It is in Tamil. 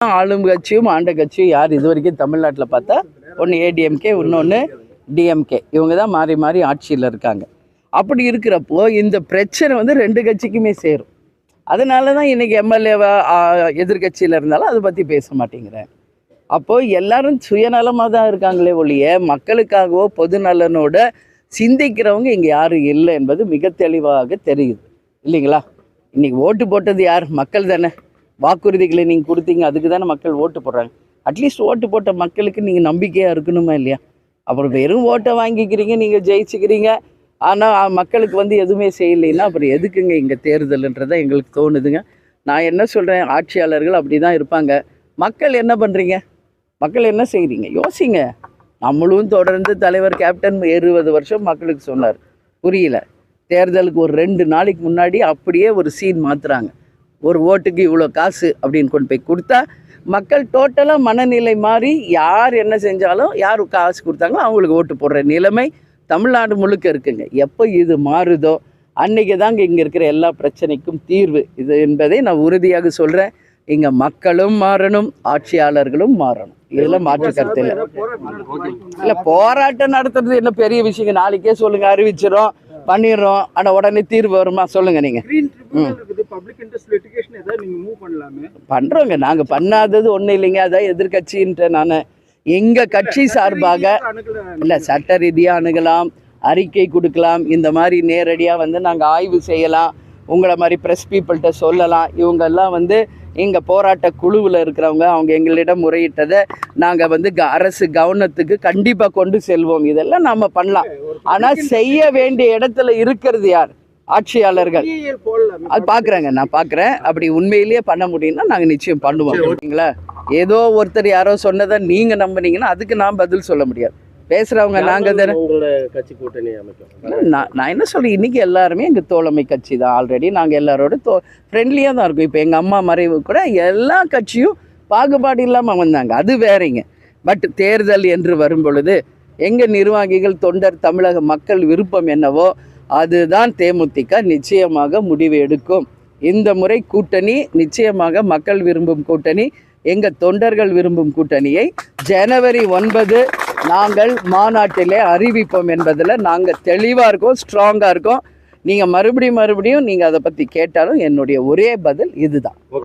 ஆளும் கட்சியும் ஆண்ட கட்சியும் யார் இது வரைக்கும் தமிழ்நாட்டில் பார்த்தா ஒன்று ஏடிஎம்கே இன்னொன்று டிஎம்கே இவங்க தான் மாறி மாறி ஆட்சியில் இருக்காங்க. அப்படி இருக்கிறப்போ இந்த பிரச்சனை வந்து ரெண்டு கட்சிக்குமே சேரும். அதனால தான் இன்றைக்கி எம்எல்ஏவா எதிர்கட்சியில் இருந்தாலும் அதை பற்றி பேச மாட்டேங்கிறேன். அப்போது எல்லாரும் சுயநலமாக தான் இருக்காங்களே ஒழிய மக்களுக்காகவோ பொது நலனோட சிந்திக்கிறவங்க இங்கே யாரும் இல்லை என்பது மிக தெளிவாக தெரியுது. இல்லைங்களா? இன்றைக்கி ஓட்டு போட்டது யார்? மக்கள் தானே. வாக்குறுதிகளை நீங்கள் கொடுத்தீங்க அதுக்கு தானே மக்கள் ஓட்டு போடுறாங்க. அட்லீஸ்ட் ஓட்டு போட்ட மக்களுக்கு நீங்கள் நம்பிக்கையாக இருக்கணுமா இல்லையா? அப்புறம் வெறும் ஓட்டை வாங்கிக்கிறீங்க நீங்கள் ஜெயிச்சுக்கிறீங்க. ஆனால் மக்களுக்கு வந்து எதுவுமே செய்யலைன்னா அப்புறம் எதுக்குங்க இங்கே தேர்தல்ன்றதை எங்களுக்கு தோணுதுங்க. நான் என்ன சொல்கிறேன் ஆட்சியாளர்கள் அப்படி தான் இருப்பாங்க. மக்கள் என்ன பண்ணுறீங்க மக்கள் என்ன செய்கிறீங்க யோசிங்க. நம்மளும் தொடர்ந்து தலைவர் கேப்டன் இருபது வருஷம் மக்களுக்கு சொன்னார். புரியல. தேர்தலுக்கு ஒரு ரெண்டு நாளைக்கு முன்னாடி அப்படியே ஒரு சீன் மாற்றுறாங்க ஒரு ஓட்டுக்கு இவ்வளோ காசு அப்படின்னு கொண்டு போய் கொடுத்தா மக்கள் டோட்டலாக மனநிலை மாறி யார் என்ன செஞ்சாலும் யார் காசு கொடுத்தாங்களோ அவங்களுக்கு ஓட்டு போடுற நிலைமை தமிழ்நாடு முழுக்க இருக்குங்க. எப்போ இது மாறுதோ அன்னைக்கு தாங்க இங்கே இருக்கிற எல்லா பிரச்சனைக்கும் தீர்வு. இது என்பதை நான் உறுதியாக சொல்கிறேன் இங்கே மக்களும் மாறணும் ஆட்சியாளர்களும் மாறணும். இதில் மாற்று கருத்து இல்லை. இல்லை. போராட்டம் நடத்துறது என்ன பெரிய விஷயம் நாளைக்கே சொல்லுங்க அறிவிச்சிடும் பண்ணிடுறோம். ஆனால் உடனே தீர்வு வருமா? சொல்லுங்க நீங்க. கிரீன் ட்ரிபியூனல் இருக்குது. பப்ளிக் இன்ட்ரெஸ்ட் லிட்டிகேஷன் ஏதாவது நீங்க மூவ் பண்ணலாமே? பண்றோங்க. நாங்க பண்ணாதது ஒன்றும் இல்லைங்க. அதான் எதிர்கட்சின்ற நான். எங்க கட்சி சார்பாக இல்லை சட்ட ரீதியாக அணுகலாம். அறிக்கை கொடுக்கலாம். இந்த மாதிரி நேரடியாக வந்து நாங்கள் ஆய்வு செய்யலாம். உங்களை மாதிரி ப்ரெஸ் பீப்புள்கிட்ட சொல்லலாம். இவங்கெல்லாம் வந்து எங்கள் போராட்ட குழுவில் இருக்கிறவங்க அவங்க எங்களிடம் முறையிட்டதை நாங்கள் வந்து க அரசு கவனத்துக்கு கண்டிப்பாக கொண்டு செல்வோம். இதெல்லாம் நாம் பண்ணலாம். ஆனால் செய்ய வேண்டிய இடத்துல இருக்கிறது யார்? ஆட்சியாளர்கள். அது பார்க்குறேங்க நான் பார்க்குறேன் அப்படி உண்மையிலேயே பண்ண முடியும்னா நாங்கள் நிச்சயம் பண்ணுவோம். ஓகேங்களா? ஏதோ ஒருத்தர் யாரோ சொன்னதை நீங்கள் நம்புனீங்கன்னா அதுக்கு நான் பதில் சொல்ல முடியாது. பேசுகிறவங்க நாங்கள் தானே. கட்சி கூட்டணி நான் நான் என்ன சொல்றேன் இன்றைக்கி எல்லாருமே எங்கள் தோழமை கட்சி தான் ஆல்ரெடி நாங்கள் எல்லாரோட தோ ஃப்ரெண்ட்லியாக தான் இருக்கோம். இப்போ எங்கள் அம்மா மறைவு கூட எல்லா கட்சியும் பாகுபாடு இல்லாமல் வந்தாங்க. அது வேறங்க. பட் தேர்தல் என்று வரும் பொழுது எங்கள் நிர்வாகிகள் தொண்டர் தமிழக மக்கள் விருப்பம் என்னவோ அதுதான் தேமுதிக நிச்சயமாக முடிவு எடுக்கும். இந்த முறை கூட்டணி நிச்சயமாக மக்கள் விரும்பும் கூட்டணி எங்கள் தொண்டர்கள் விரும்பும் கூட்டணியை ஜனவரி ஒன்பது நாங்கள் மாநாட்டிலே அறிவிப்போம் என்பதில் நாங்கள் தெளிவாக இருக்கோம் ஸ்ட்ராங்காக இருக்கோம். நீங்கள் மறுபடியும் மறுபடியும் நீங்கள் அதை பற்றி கேட்டாலும் என்னுடைய ஒரே பதில் இதுதான்.